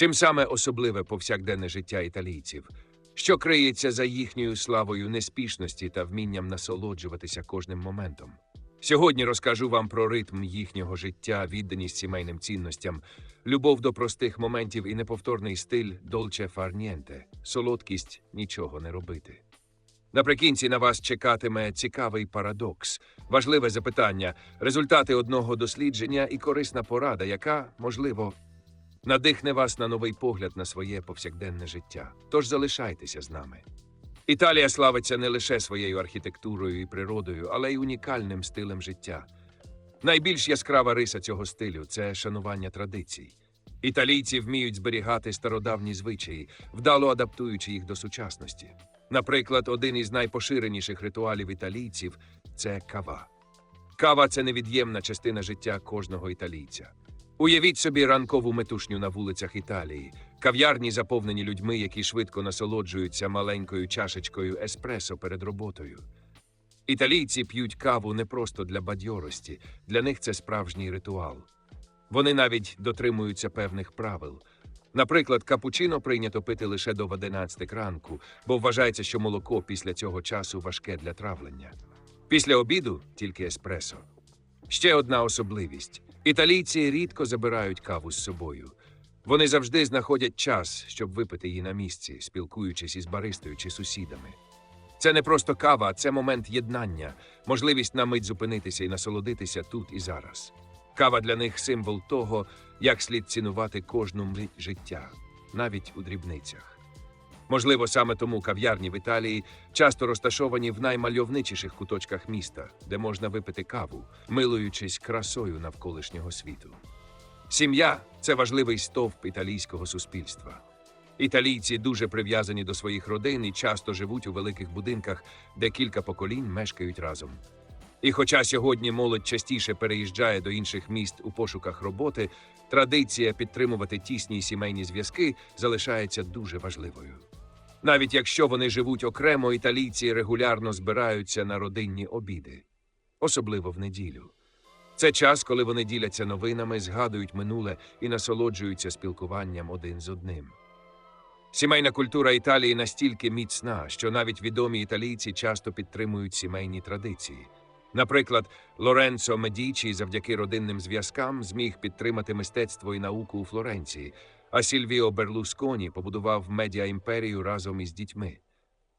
Чим саме особливе повсякденне життя італійців, що криється за їхньою славою неспішності та вмінням насолоджуватися кожним моментом. Сьогодні розкажу вам про ритм їхнього життя, відданість сімейним цінностям, любов до простих моментів і неповторний стиль долче фарнієнте, солодкість нічого не робити. Наприкінці на вас чекатиме цікавий парадокс, важливе запитання, результати одного дослідження і корисна порада, яка, можливо, надихне вас на новий погляд на своє повсякденне життя. Тож залишайтеся з нами. Італія славиться не лише своєю архітектурою і природою, але й унікальним стилем життя. Найбільш яскрава риса цього стилю це шанування традицій. Італійці вміють зберігати стародавні звичаї, вдало адаптуючи їх до сучасності. Наприклад, один із найпоширеніших ритуалів італійців це кава. Кава це невід'ємна частина життя кожного італійця. Уявіть собі ранкову метушню на вулицях Італії, кав'ярні заповнені людьми, які швидко насолоджуються маленькою чашечкою еспресо перед роботою. Італійці п'ють каву не просто для бадьорості, для них це справжній ритуал. Вони навіть дотримуються певних правил. Наприклад, капучино прийнято пити лише до 11 ранку, бо вважається, що молоко після цього часу важке для травлення. Після обіду тільки еспресо. Ще одна особливість: італійці рідко забирають каву з собою. Вони завжди знаходять час, щоб випити її на місці, спілкуючись із баристою чи сусідами. Це не просто кава, це момент єднання, можливість на мить зупинитися і насолодитися тут і зараз. Кава для них символ того, як слід цінувати кожну мить життя, навіть у дрібницях. Можливо, саме тому кав'ярні в Італії часто розташовані в наймальовничіших куточках міста, де можна випити каву, милуючись красою навколишнього світу. Сім'я це важливий стовп італійського суспільства. Італійці дуже прив'язані до своїх родин і часто живуть у великих будинках, де кілька поколінь мешкають разом. І хоча сьогодні молодь частіше переїжджає до інших міст у пошуках роботи, традиція підтримувати тісні сімейні зв'язки залишається дуже важливою. Навіть якщо вони живуть окремо, італійці регулярно збираються на родинні обіди, особливо в неділю. Це час, коли вони діляться новинами, згадують минуле і насолоджуються спілкуванням один з одним. Сімейна культура Італії настільки міцна, що навіть відомі італійці часто підтримують сімейні традиції. Наприклад, Лоренцо Медічі завдяки родинним зв'язкам зміг підтримати мистецтво і науку у Флоренції, а Сільвіо Берлусконі побудував медіаімперію разом із дітьми.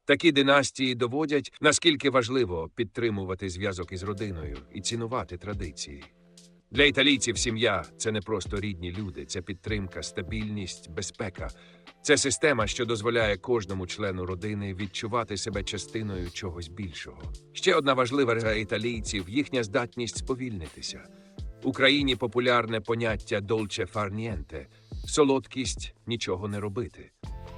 Такі династії доводять, наскільки важливо підтримувати зв'язок із родиною і цінувати традиції. Для італійців сім'я це не просто рідні люди, це підтримка, стабільність, безпека. Це система, що дозволяє кожному члену родини відчувати себе частиною чогось більшого. Ще одна важлива риса італійців їхня здатність сповільнитися. В Україні популярне поняття долче фарнієнте солодкість нічого не робити.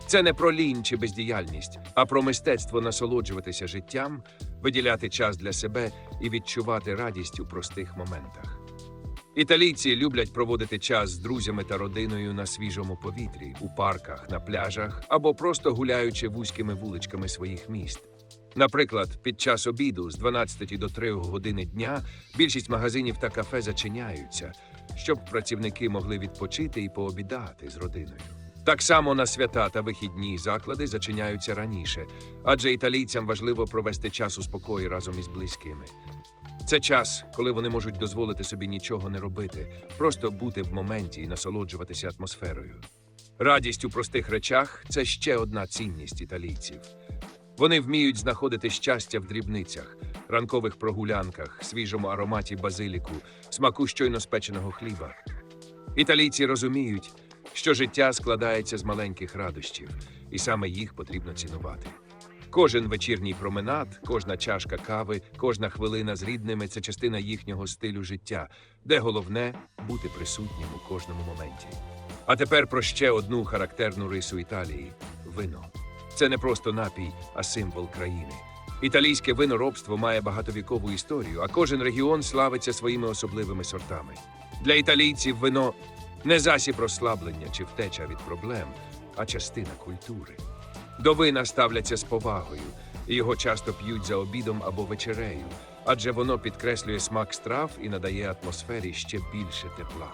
Це не про лінь чи бездіяльність, а про мистецтво насолоджуватися життям, виділяти час для себе і відчувати радість у простих моментах. Італійці люблять проводити час з друзями та родиною на свіжому повітрі, у парках, на пляжах або просто гуляючи вузькими вуличками своїх міст. Наприклад, під час обіду з 12 до 3 години дня більшість магазинів та кафе зачиняються, щоб працівники могли відпочити і пообідати з родиною. Так само на свята та вихідні заклади зачиняються раніше, адже італійцям важливо провести час у спокої разом із близькими. Це час, коли вони можуть дозволити собі нічого не робити, просто бути в моменті і насолоджуватися атмосферою. Радість у простих речах це ще одна цінність італійців. Вони вміють знаходити щастя в дрібницях, ранкових прогулянках, свіжому ароматі базиліку, смаку щойно спеченого хліба. Італійці розуміють, що життя складається з маленьких радощів, і саме їх потрібно цінувати. Кожен вечірній променад, кожна чашка кави, кожна хвилина з рідними це частина їхнього стилю життя, де головне бути присутнім у кожному моменті. А тепер про ще одну характерну рису Італії вино. Це не просто напій, а символ країни. Італійське виноробство має багатовікову історію, а кожен регіон славиться своїми особливими сортами. Для італійців вино не засіб розслаблення чи втеча від проблем, а частина культури. До вина ставляться з повагою, і його часто п'ють за обідом або вечерею, адже воно підкреслює смак страв і надає атмосфері ще більше тепла.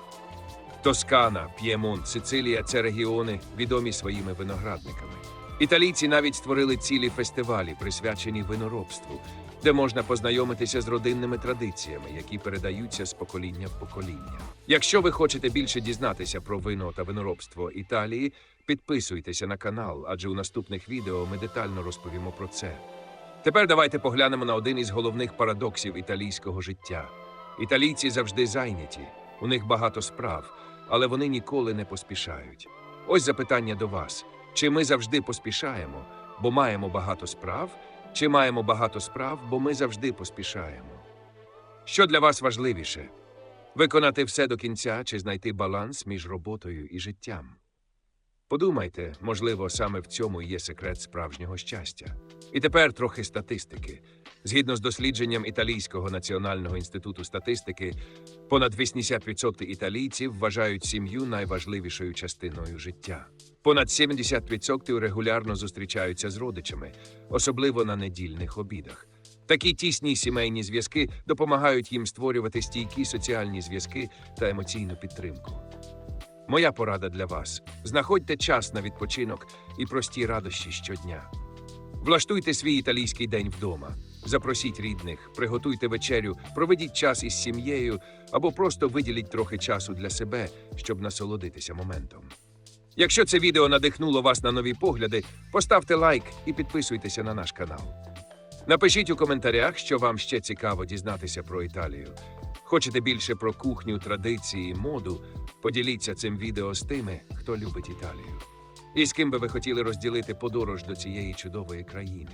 Тоскана, П'ємонт, Сицилія це регіони, відомі своїми виноградниками. Італійці навіть створили цілі фестивалі, присвячені виноробству, де можна познайомитися з родинними традиціями, які передаються з покоління в покоління. Якщо ви хочете більше дізнатися про вино та виноробство Італії, підписуйтеся на канал, адже у наступних відео ми детально розповімо про це. Тепер давайте поглянемо на один із головних парадоксів італійського життя. Італійці завжди зайняті, у них багато справ, але вони ніколи не поспішають. Ось запитання до вас: чи ми завжди поспішаємо, бо маємо багато справ, чи маємо багато справ, бо ми завжди поспішаємо? Що для вас важливіше? Виконати все до кінця чи знайти баланс між роботою і життям? Подумайте, можливо, саме в цьому і є секрет справжнього щастя. І тепер трохи статистики. Згідно з дослідженням Італійського національного інституту статистики, понад 80% італійців вважають сім'ю найважливішою частиною життя. Понад 70% регулярно зустрічаються з родичами, особливо на недільних обідах. Такі тісні сімейні зв'язки допомагають їм створювати стійкі соціальні зв'язки та емоційну підтримку. Моя порада для вас: знаходьте час на відпочинок і прості радощі щодня. Влаштуйте свій італійський день вдома. Запросіть рідних, приготуйте вечерю, проведіть час із сім'єю або просто виділіть трохи часу для себе, щоб насолодитися моментом. Якщо це відео надихнуло вас на нові погляди, поставте лайк і підписуйтеся на наш канал. Напишіть у коментарях, що вам ще цікаво дізнатися про Італію. Хочете більше про кухню, традиції, моду? Поділіться цим відео з тими, хто любить Італію. І з ким би ви хотіли розділити подорож до цієї чудової країни.